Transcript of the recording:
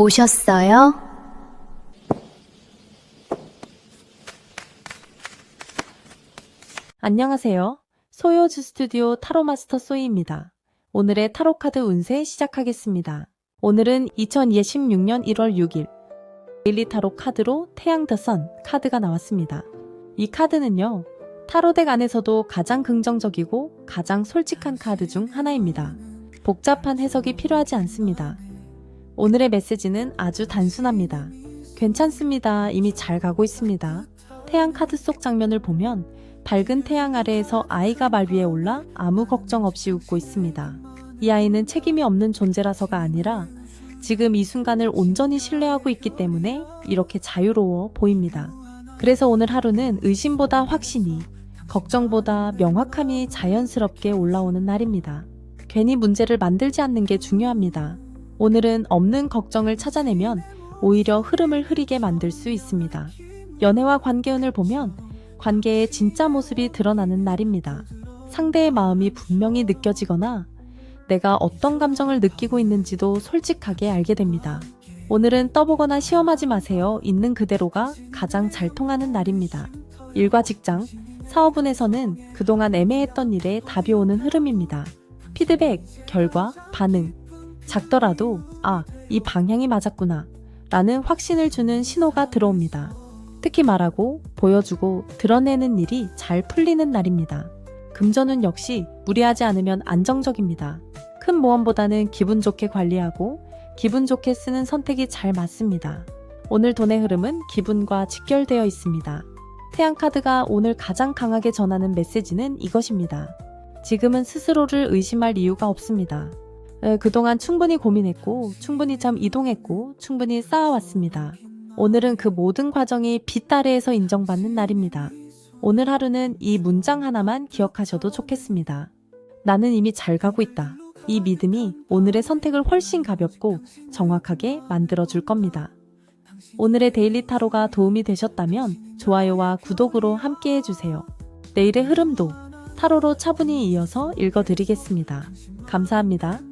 오셨어요? 안녕하세요. 소요즈 스튜디오 타로 마스터 소이입니다. 오늘의 타로 카드 운세 시작하겠습니다. 오늘은 2016년 1월 6일 데일리 타로 카드로 태양 더선 카드가 나왔습니다. 이 카드는요. 타로덱 안에서도 가장 긍정적이고 가장 솔직한 카드 중 하나입니다. 복잡한 해석이 필요하지 않습니다. 오늘의 메시지는 아주 단순합니다. 괜찮습니다. 이미 잘 가고 있습니다. 태양 카드 속 장면을 보면 밝은 태양 아래에서 아이가 말 위에 올라 아무 걱정 없이 웃고 있습니다. 이 아이는 책임이 없는 존재라서가 아니라 지금 이 순간을 온전히 신뢰하고 있기 때문에 이렇게 자유로워 보입니다. 그래서 오늘 하루는 의심보다 확신이, 걱정보다 명확함이 자연스럽게 올라오는 날입니다. 괜히 문제를 만들지 않는 게 중요합니다. 오늘은 없는 걱정을 찾아내면 오히려 흐름을 흐리게 만들 수 있습니다. 연애와 관계운을 보면 관계의 진짜 모습이 드러나는 날입니다. 상대의 마음이 분명히 느껴지거나 내가 어떤 감정을 느끼고 있는지도 솔직하게 알게 됩니다. 오늘은 떠보거나 시험하지 마세요. 있는 그대로가 가장 잘 통하는 날입니다. 일과 직장, 사업운에서는 그동안 애매했던 일에 답이 오는 흐름입니다. 피드백, 결과, 반응. 작더라도, 아, 이 방향이 맞았구나. 라는 확신을 주는 신호가 들어옵니다. 특히 말하고, 보여주고, 드러내는 일이 잘 풀리는 날입니다. 금전운 역시 무리하지 않으면 안정적입니다. 큰 모험보다는 기분 좋게 관리하고, 기분 좋게 쓰는 선택이 잘 맞습니다. 오늘 돈의 흐름은 기분과 직결되어 있습니다. 태양카드가 오늘 가장 강하게 전하는 메시지는 이것입니다. 지금은 스스로를 의심할 이유가 없습니다. 에, 그동안 충분히 고민했고, 충분히 참 이동했고, 충분히 쌓아왔습니다. 오늘은 그 모든 과정이 빛 아래에서 인정받는 날입니다. 오늘 하루는 이 문장 하나만 기억하셔도 좋겠습니다. 나는 이미 잘 가고 있다. 이 믿음이 오늘의 선택을 훨씬 가볍고 정확하게 만들어줄 겁니다. 오늘의 데일리 타로가 도움이 되셨다면 좋아요와 구독으로 함께 해주세요. 내일의 흐름도 타로로 차분히 이어서 읽어드리겠습니다. 감사합니다.